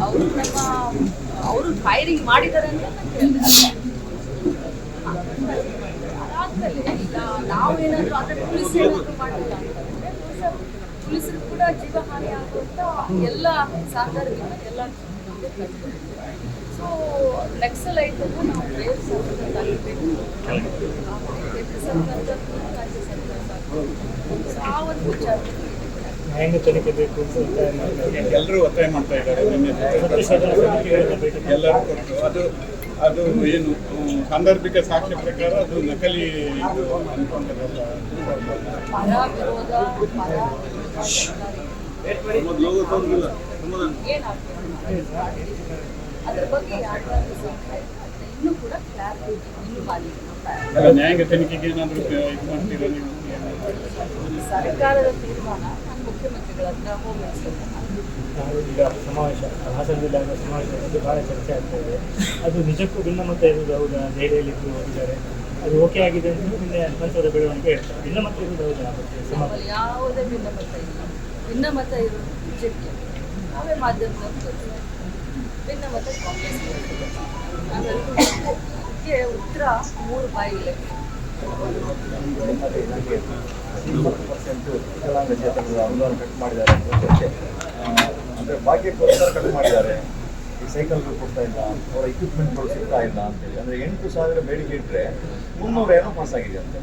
ಅವರು ನಮ್ಮ ಅವರು ಫೈರಿಂಗ್ ಮಾಡಿದ್ದಾರೆ ಅಂತ ಅಂದ್ರೆ ಪೊಲೀಸ್ ಏನಾದ್ರು ಮಾಡಿಲ್ಲ ಪೊಲೀಸರು ಕೂಡ ಜೀವ ಹಾನಿ ಆಗುವಂತ ಎಲ್ಲ ಎಲ್ಲ ಸೊ ನಾವು ಬೇರೆ ಸರ್ಕಾರದ ತಲುಪಬೇಕು ಕೇಂದ್ರ ಸರ್ಕಾರದ ರಾಜ್ಯ ಸರ್ಕಾರದ ಸೊ ಆ ಒಂದು ವಿಚಾರದಲ್ಲಿ ತನಿಖೆ ಬೇಕು ಎಲ್ಲರೂ ಒತ್ತಾಯ ಮಾಡ್ತಾ ಇದ್ದಾರೆ. ಎಲ್ಲರೂ ಅದು ಅದು ಏನು ಸಾಂದರ್ಭಿಕ ಸಾಕ್ಷ್ಯ ಪ್ರಕಾರ ಅದು ನಕಲಿ ನ್ಯಾಯಾಂಗ ತನಿಖೆಗೆ ಏನಾದರೂ ಇದು ಮಾಡ್ತೀರಾ ನೀವು? ಸರ್ಕಾರದ ತೀರ್ಮಾನ ಮುಖ್ಯಮಂತ್ರಿಗಳ ಹತ್ರ ಹೋಗಿ ನಾವು ಈಗ ಸಮಾವೇಶ ಹಾಸನದಲ್ಲಿ ಆಗುವ ಸಮಾವೇಶ ಬಗ್ಗೆ ಬಹಳ ಚರ್ಚೆ ಆಗ್ತಾ ಇದೆ ಅದು ನಿಜಕ್ಕೂ ಭಿನ್ನಮತ ಇರುವುದು ಹೌದಾ? ದೆಹಲಿಯಲ್ಲಿ ಇದ್ದು ಹೋಗಿದ್ದಾರೆ. ಅದು ಓಕೆ ಆಗಿದೆ ಅಂತ ನಿನ್ನೆ ಹಂತದ ಬೆಳವಣಿಗೆ ಹೇಳ್ತಾರೆ. ಭಿನ್ನಮತ ಇರುವುದು ಹೌದಾ? ಸಮಾವೇಶ ಯಾವುದೇ ಭಿನ್ನಮತ ಇಲ್ಲ. ಭಿನ್ನಮತ ಇರೋದು ಬಿಜೆಪಿ ನಾವೇ ಮಾಧ್ಯಮದ ಭಿನ್ನಮತ ಕಾಂಗ್ರೆಸ್ ಅದಕ್ಕೆ ಉತ್ತರ ಮೂರು ಬಾಯಿಲೆ. ಇಲ್ಲ ಪರ್ಸೆಂಟ್ ವಿಕಲಾಂಗ ಚೇತನರ ಅನುದಾನ ಕಟ್ ಮಾಡಿದ್ದಾರೆ ಅಂತ ಚರ್ಚೆ ಆ, ಅಂದ್ರೆ ಭಾಗ್ಯಕ್ಕೋಸ್ಕರ ಕಟ್ ಮಾಡಿದ್ದಾರೆ. ಈ ಸೈಕಲ್ಗಳು ಕೊಡ್ತಾ ಇಲ್ಲ, ಅವರ ಇಕ್ವಿಪ್ಮೆಂಟ್ಗಳು ಸಿಗ್ತಾ ಇಲ್ಲ ಅಂತೇಳಿ. ಅಂದ್ರೆ ಎಂಟು ಸಾವಿರ ಬೇಡಿಕೆ ಇಟ್ಟರೆ ಮುನ್ನೂರ ಏನೋ ಪಾಸ್ ಆಗಿದೆ ಅಂತ.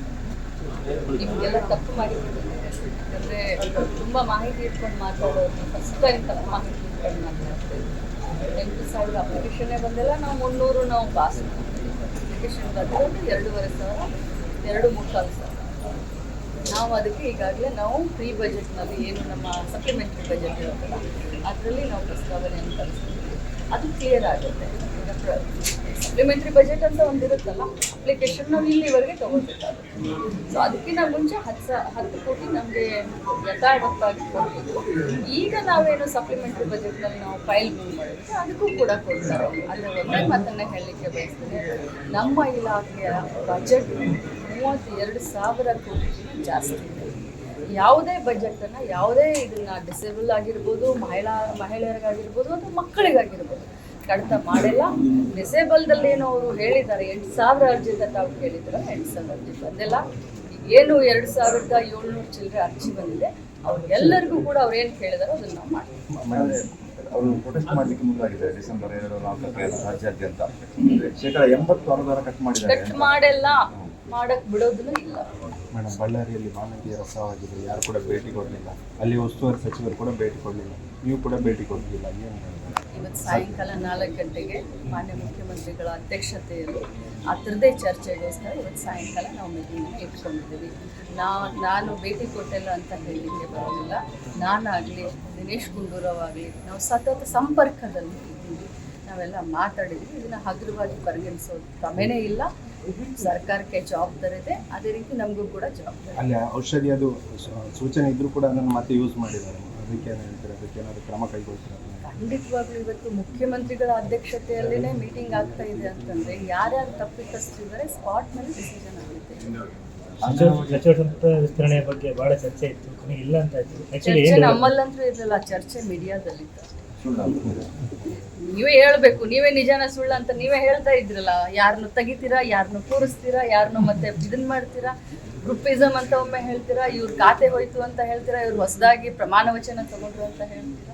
ನಿಮಗೆಲ್ಲ ತಪ್ಪು ಮಾಡಿದ್ದೀವಿ. ಯಾಕಂದರೆ ತುಂಬ ಮಾಹಿತಿ ಇಟ್ಕೊಂಡು ಮಾತಾಡೋದು ಫಸ್ಟ್ ಟೈಮ್ ಮಾಹಿತಿ ಇಟ್ಕೊಂಡು ಮಾತಾಡ್ತೀವಿ. ಎಂಟು ಸಾವಿರ ಅಪ್ಲಿಕೇಶನ್ನೇ ಬಂದಿಲ್ಲ, ನಾವು ಮುನ್ನೂರು ನಾವು ಪಾಸ್ ಅಪ್ಲಿಕೇಶನ್ ಬಂದಿರೋದು ಎರಡೂವರೆ ಸಾವಿರ, ಎರಡು ಮೂರು ಸಾವಿರ. ನಾವು ಅದಕ್ಕೆ ಈಗಾಗಲೇ ನಾವು ಪ್ರೀ ಬಜೆಟ್ನಲ್ಲಿ ಏನು ನಮ್ಮ ಸಪ್ಲಿಮೆಂಟ್ರಿ ಬಜೆಟ್ ಇರುತ್ತಲ್ಲ, ಅದರಲ್ಲಿ ನಾವು ಪ್ರಸ್ತಾವನೆಯನ್ನು ಕಳಿಸ್ತೀವಿ. ಅದು ಕ್ಲಿಯರ್ ಆಗುತ್ತೆ. ಸಪ್ಲಿಮೆಂಟ್ರಿ ಬಜೆಟ್ ಅಂತ ಒಂದಿರುತ್ತಲ್ಲ ಅಪ್ಲಿಕೇಶನ್ ನಾವು ಇಲ್ಲಿವರೆಗೆ ತಗೋಬೇಕಾಗುತ್ತೆ. ಸೊ ಅದಕ್ಕಿಂತ ಮುಂಚೆ ಹತ್ತು ಸಾ, ಹತ್ತು ಕೋಟಿ ನಮಗೆ ಯಥಾವತ್ತಾಗಿ ಕೊಡಬೇಕು. ಈಗ ನಾವೇನು ಸಪ್ಲಿಮೆಂಟ್ರಿ ಬಜೆಟ್ನಲ್ಲಿ ನಾವು ಫೈಲ್ ಮೂವ್ ಮಾಡಿದ್ರೆ ಅದಕ್ಕೂ ಕೂಡ ಕೊಡ್ತಾರೆ. ಅದರ ಒಂದೇ ಮಾತನ್ನು ಹೇಳಲಿಕ್ಕೆ ಬಯಸ್ತೀನಿ. ನಮ್ಮ ಇಲಾಖೆಯ ಬಜೆಟ್ ಮೂವತ್ತೆರಡು ಸಾವಿರ ಕೋಟಿ ಜಾಸ್ತಿ ಯಾವುದೇ ಬಜೆಟನ್ನು ಯಾವುದೇ ಇದನ್ನ ಡಿಸೇಬಲ್ ಆಗಿರ್ಬೋದು ಮಹಿಳಾ ಮಹಿಳೆಯರಿಗಾಗಿರ್ಬೋದು ಅಥವಾ ಮಕ್ಕಳಿಗಾಗಿರ್ಬೋದು. ಕಡಿತ ಮಾಡಿಲ್ಲ. ಡಿಸೇಬಲ್ದಲ್ಲಿ ಏನೋ ಅವರು ಹೇಳಿದ್ದಾರೆ. ಎಂಟು ಸಾವಿರ ಅರ್ಜಿ ಅಂತ ತಾವು ಕೇಳಿದ್ರು. ಎಂಟು ಸಾವಿರ ಅರ್ಜಿ ಬಂದಿಲ್ಲ. ಏನು ಎರಡು ಸಾವಿರದ ಏಳ್ನೂರು ಚಿಲ್ಲರೆ ಅರ್ಜಿ ಬಂದಿದೆ. ಅವ್ರಿಗೆಲ್ಲರಿಗೂ ಕೂಡ ಅವ್ರು ಏನು ಕೇಳಿದಾರೋ ಅದನ್ನ ನಾವು ಮಾಡ್ತೀವಿ. ಅವರು ಪ್ರೊಟೆಸ್ಟ್ ಮಾಡಲಿಕ್ಕೆ ಮುಂದಾಗಿದೆ ಡಿಸೆಂಬರ್ ಎರಡು ನಾಲ್ಕಕ್ಕೆ ರಾಜ್ಯಾದ್ಯಂತ. ಶೇಕಡ ಎಂಬತ್ತು ಅನುದಾನ ಕಟ್ ಮಾಡಿದ್ದಾರೆ ಕಟ್ ಮಾಡೆಲ್ಲ. ಮಾಡಕ್ ಬಿಡೋದನ್ನು ಇಲ್ಲ. ಮೇಡಮ್ ಬಳ್ಳಾರಿಯಲ್ಲಿ ಮಾನವೀಯ ರಸವಾಗಿದೆ ಯಾರು ಕೂಡ ಭೇಟಿ ಕೊಡಲಿಲ್ಲ. ಅಲ್ಲಿ ಉಸ್ತುವಾರಿ ಸಚಿವರು ಕೂಡ ಭೇಟಿ ಕೊಡಲಿಲ್ಲ. ನೀವು ಕೂಡ ಭೇಟಿ ಕೊಡಲಿಲ್ಲ. ಏನು ಇವತ್ತು ಸಾಯಂಕಾಲ ನಾಲ್ಕು ಗಂಟೆಗೆ ಮಾನ್ಯ ಮುಖ್ಯಮಂತ್ರಿಗಳ ಅಧ್ಯಕ್ಷತೆಯಲ್ಲಿ ಆ ಥರದೇ ಚರ್ಚೆಗೋಸ್ಕರ ಇವತ್ತು ಸಾಯಂಕಾಲ ನಾವು ಮೀಟಿಂಗ್ನ ಇಟ್ಕೊಂಡಿದ್ದೀವಿ. ನಾ ನಾನು ಭೇಟಿ ಕೊಟ್ಟಿಲ್ಲ ಅಂತ ಹೇಳಲಿಕ್ಕೆ ಬರೋದಿಲ್ಲ. ನಾನಾಗಲಿ ದಿನೇಶ್ ಗುಂಡೂರಾವ್ ಆಗಲಿ ನಾವು ಸತತ ಸಂಪರ್ಕದಲ್ಲಿ ಇದ್ದೀವಿ. ನಾವೆಲ್ಲ ಮಾತಾಡಿದ್ವಿ ಇದನ್ನು ಹಗುರವಾಗಿ ಪರಿಗಣಿಸೋ ಕ್ರಮೇನೇ ಇಲ್ಲ. ಸರ್ಕಾರಕ್ಕೆ ಜವಾಬ್ದಾರಿ ಇದೆ ಅದೇ ರೀತಿ ನಮಗೂ ಕೂಡ ಜವಾಬ್ದಾರಿ ಅಲ್ಲಿ ಔಷಧಿ ಅದು ಸೂಚನೆ ಇದ್ರೂ ಕೂಡ ಅದನ್ನು ಮತ್ತೆ ಯೂಸ್ ಮಾಡಿದ್ದಾರೆ. ಅದಕ್ಕೆ ಏನು ಹೇಳ್ತಾರೆ? ಅದಕ್ಕೆ ಏನಾದರೂ ಕ್ರಮ ಕೈಗೊಳ್ತಾರೆ? ಖಂಡಿತವಾಗ್ಲೂ ಇವತ್ತು ಮುಖ್ಯಮಂತ್ರಿಗಳ ಅಧ್ಯಕ್ಷತೆಯಲ್ಲೇ ಮೀಟಿಂಗ್ ಆಗ್ತಾ ಇದೆ ಅಂತಂದ್ರೆ ಯಾರ್ಯಾರು ತಪ್ಪಿತಸ್ಥರಿದ್ದಾರೆ ಸ್ಪಾಟ್ ಮೇಲೆ ಡಿಸಿಷನ್ ಆಗುತ್ತೆ. ಚಟುವಟಿಕೆ ವಿಸ್ತರಣೆಯ ಬಗ್ಗೆ ಬಹಳ ಚರ್ಚೆ ಇತ್ತು. ಕೊನೆಗೆ ಇಲ್ಲ ಅಂತ ಆಯ್ತು. ನಮ್ಮಲ್ಲಂತೂ ಇರಲಿಲ್ಲ. ಚರ್ಚೆ ಮೀಡಿಯಾದಲ್ಲಿತ್ತು ನೀವೇ ಹೇಳ್ಬೇಕು ನೀವೇ ನಿಜಾನ ಸುಳ್ಳ ಅಂತ ನೀವೇ ಹೇಳ್ತಾ ಇದ್ರಲ್ಲ. ಯಾರನ್ನು ತೆಗಿತೀರಾ ಯಾರನ್ನು ಕೂರಿಸ್ತೀರಾ ಯಾರನ್ನು ಮತ್ತೆ ಇದನ್ ಮಾಡ್ತೀರಾ? ಗ್ರೂಪಿಸಮ್ ಅಂತ ಒಮ್ಮೆ ಹೇಳ್ತೀರಾ ಇವ್ರ ಖಾತೆ ಹೋಯ್ತು ಅಂತ ಹೇಳ್ತೀರಾ ಇವ್ರು ಹೊಸದಾಗಿ ಪ್ರಮಾಣ ವಚನ ತಗೊಂಡ್ರು ಅಂತ ಹೇಳ್ತೀರಾ?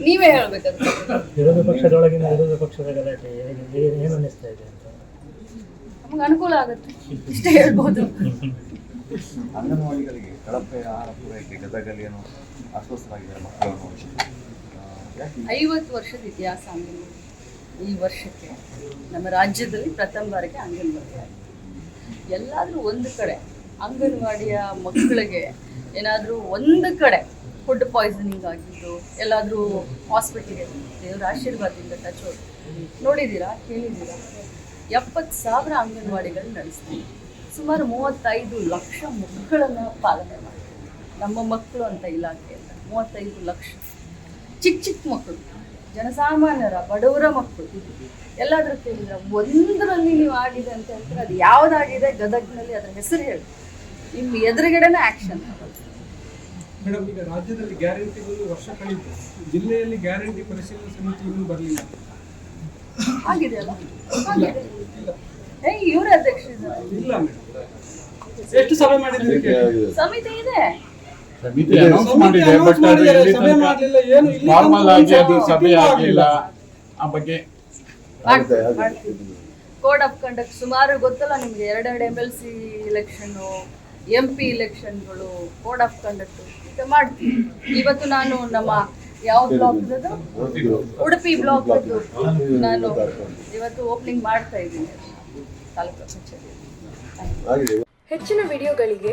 ನೀವೇ ಹೇಳ್ಬೇಕಂತ ವಿರೋಧ ಪಕ್ಷದೊಳಗಿನ ವಿರೋಧ ಪಕ್ಷದ ಗಲಾಟೆ ಏನು- ಏನು ಅನ್ನಿಸ್ತಾ ಇದೆ ಅಂತ? ನಮ್ಗೆ ಅನುಕೂಲ ಆಗುತ್ತೆ. ಇಷ್ಟೇ ಹೇಳ್ಬೋದು. ಅಂಗನವಾಡಿಗಳಿಗೆ ಕಳಪೆ ಆಹಾರ ಪೂರೈಕೆ ಗದಗಲ್ಲಿ ಏನೋ ಅಸ್ವಸ್ಥರಾಗಿದ್ದಾರೆ ಯಾಕೆ ಐವತ್ತು ವರ್ಷದ ಇತಿಹಾಸ ಅಂಗನವಾಡಿ. ಈ ವರ್ಷಕ್ಕೆ ನಮ್ಮ ರಾಜ್ಯದಲ್ಲಿ ಪ್ರಥಮ ಬಾರಿಗೆ ಅಂಗನವಾಡಿ ಆಗಿದೆ. ಎಲ್ಲಾದರೂ ಒಂದು ಕಡೆ ಅಂಗನವಾಡಿಯ ಮಕ್ಕಳಿಗೆ ಏನಾದರೂ ಒಂದು ಕಡೆ ಫುಡ್ ಪಾಯ್ಸನಿಂಗ್ ಆಗಿದ್ದು, ಎಲ್ಲಾದರೂ ಹಾಸ್ಪಿಟ್ಲಿಗೆ ದೇವರ ಆಶೀರ್ವಾದದಿಂದ ಟಚ್ ನೋಡಿದ್ದೀರಾ? ಕೇಳಿದ್ದೀರಾ? ಎಪ್ಪತ್ತು ಸಾವಿರ ಅಂಗನವಾಡಿಗಳನ್ನ ನಡೆಸ್ತೀವಿ ಸುಮಾರು ಮೂವತ್ತೈದು ಲಕ್ಷ ಮಕ್ಕಳನ್ನು ಪಾಲನೆ ಮಾಡ್ತೀವಿ ನಮ್ಮ ಮಕ್ಕಳು ಅಂತ ಇಲಾಖೆ ಅಂತ ಮೂವತ್ತೈದು ಲಕ್ಷ. ಚಿಕ್ಕ ಚಿಕ್ಕ ಮಕ್ಕಳು. ಜನಸಾಮಾನ್ಯರ ಬಡವರ ಮಕ್ಕಳು. ಎಲ್ಲಾದ್ರೂ ಕೇಳಿದ್ರೆ ಒಂದರಲ್ಲಿ ನೀವು ಆಗಿದೆ ಅಂತ ಹೇಳಿದ್ರೆ ಅದು ಯಾವುದಾಗಿದೆ ಗದಗ್ನಲ್ಲಿ ಅದರ ಹೆಸರು ಹೇಳಿ. ನಿಮ್ಮ ಎದುರುಗಡೆನೇ ಆ್ಯಕ್ಷನ್ ಮೇಡಮ್ ಈಗ ರಾಜ್ಯದಲ್ಲಿ ಗ್ಯಾರಂಟಿಗಳು ವರ್ಷ ಕಳೆಯಿತು ಜಿಲ್ಲೆಯಲ್ಲಿ ಗ್ಯಾರಂಟಿ ಪರಿಶೀಲನಾ ಸಮಿತಿ ಇನ್ನೂ ಬರಲಿಲ್ಲ. ಆಗಿದೆ ಅಲ್ಲ? ಏ ಇವರೇ ಅಧ್ಯಕ್ಷ ಎಷ್ಟು ಸಭೆ ಮಾಡಿದ್ರಿ ಸಮಿತಿ ಇದೆ. ಸಮಿತಿ announce ಮಾಡಿದೆ announce ಬಟ್ ಅದು ಇಲ್ಲಿ ಸಭೆ ಮಾಡ್ಲಿಲ್ಲ, ಏನು ಇಲ್ಲಿ ಫಾರ್ಮಲ್ ಆಗಿ ಅದು ಸಭೆ ಸಭೆ ಆಗಲಿಲ್ಲ ಆ ಬಗ್ಗೆ. ಕೋಡ್ ಆಫ್ ಕಂಡಕ್ಟ್ ಸುಮಾರು ಗೊತ್ತಲ್ಲ ನಿಮ್ಗೆ? ಎರಡೆರಡು M L C ಇಲೆಕ್ಷನ್ನು M P ಇಲೆಕ್ಷನ್ಗಳು ಕೋಡ್ ಆಫ್ ಕಂಡಕ್ಟ್ ಮಾಡ್ತೀನಿ ಮಾಡ್ತೀವಿ. ಇವತ್ತು ನಾನು ನಮ್ಮ ಯಾವ ಬ್ಲಾಕ್ ಉಡುಪಿ ಬ್ಲಾಕ್ ನಾನು ಇವತ್ತು ಓಪನಿಂಗ್ ಮಾಡ್ತಾ ಇದ್ದೀನಿ. ತಾಲೂಕು ಕಚೇರಿ. ಹೆಚ್ಚಿನ ವಿಡಿಯೋಗಳಿಗೆ